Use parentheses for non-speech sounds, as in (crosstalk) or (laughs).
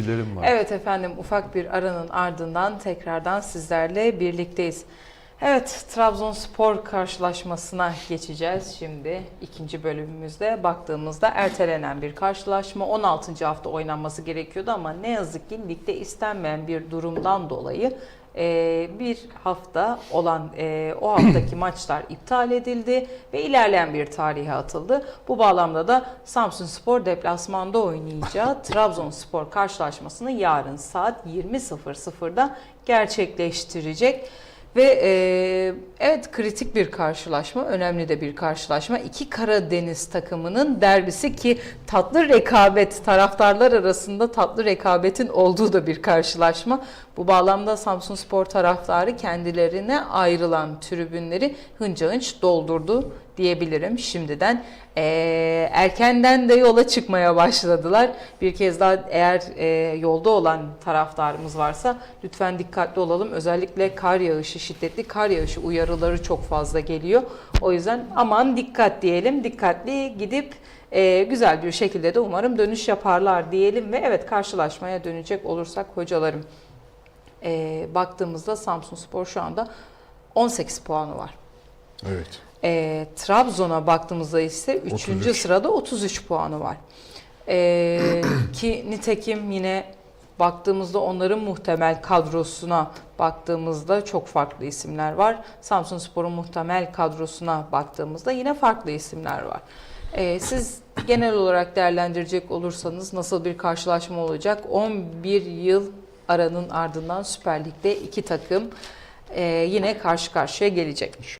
fikirlerim var. Evet efendim ufak bir aranın ardından tekrardan sizlerle birlikteyiz. Evet Trabzonspor karşılaşmasına geçeceğiz şimdi ikinci bölümümüzde baktığımızda ertelenen bir karşılaşma 16. hafta oynanması gerekiyordu ama ne yazık ki ligde istenmeyen bir durumdan dolayı e, bir hafta olan e, o haftaki (clears throat) maçlar iptal edildi ve ilerleyen bir tarihe atıldı. Bu bağlamda da Samsun Spor deplasmanda oynayacağı (laughs) Trabzonspor karşılaşmasını yarın saat 20.00'da gerçekleştirecek. Ve e, evet kritik bir karşılaşma, önemli de bir karşılaşma. İki Karadeniz takımının derbisi ki tatlı rekabet, taraftarlar arasında tatlı rekabetin olduğu da bir karşılaşma. Bu bağlamda Samsun Spor taraftarı kendilerine ayrılan tribünleri hınca hınç doldurdu diyebilirim şimdiden. E, erkenden de yola çıkmaya başladılar. Bir kez daha eğer e, yolda olan taraftarımız varsa lütfen dikkatli olalım. Özellikle kar yağışı, şiddetli kar yağışı uyarıları çok fazla geliyor. O yüzden aman dikkat diyelim. Dikkatli gidip e, güzel bir şekilde de umarım dönüş yaparlar diyelim ve evet karşılaşmaya dönecek olursak hocalarım e, baktığımızda Samsun Spor şu anda 18 puanı var. Evet. E, Trabzon'a baktığımızda ise 3. 33. sırada 33 puanı var. E, (clears throat) ki nitekim yine baktığımızda onların muhtemel kadrosuna baktığımızda çok farklı isimler var. Samsun Spor'un muhtemel kadrosuna baktığımızda yine farklı isimler var. E, siz genel olarak değerlendirecek olursanız nasıl bir karşılaşma olacak? 11 yıl aranın ardından Süper Lig'de iki takım e, yine karşı karşıya gelecek.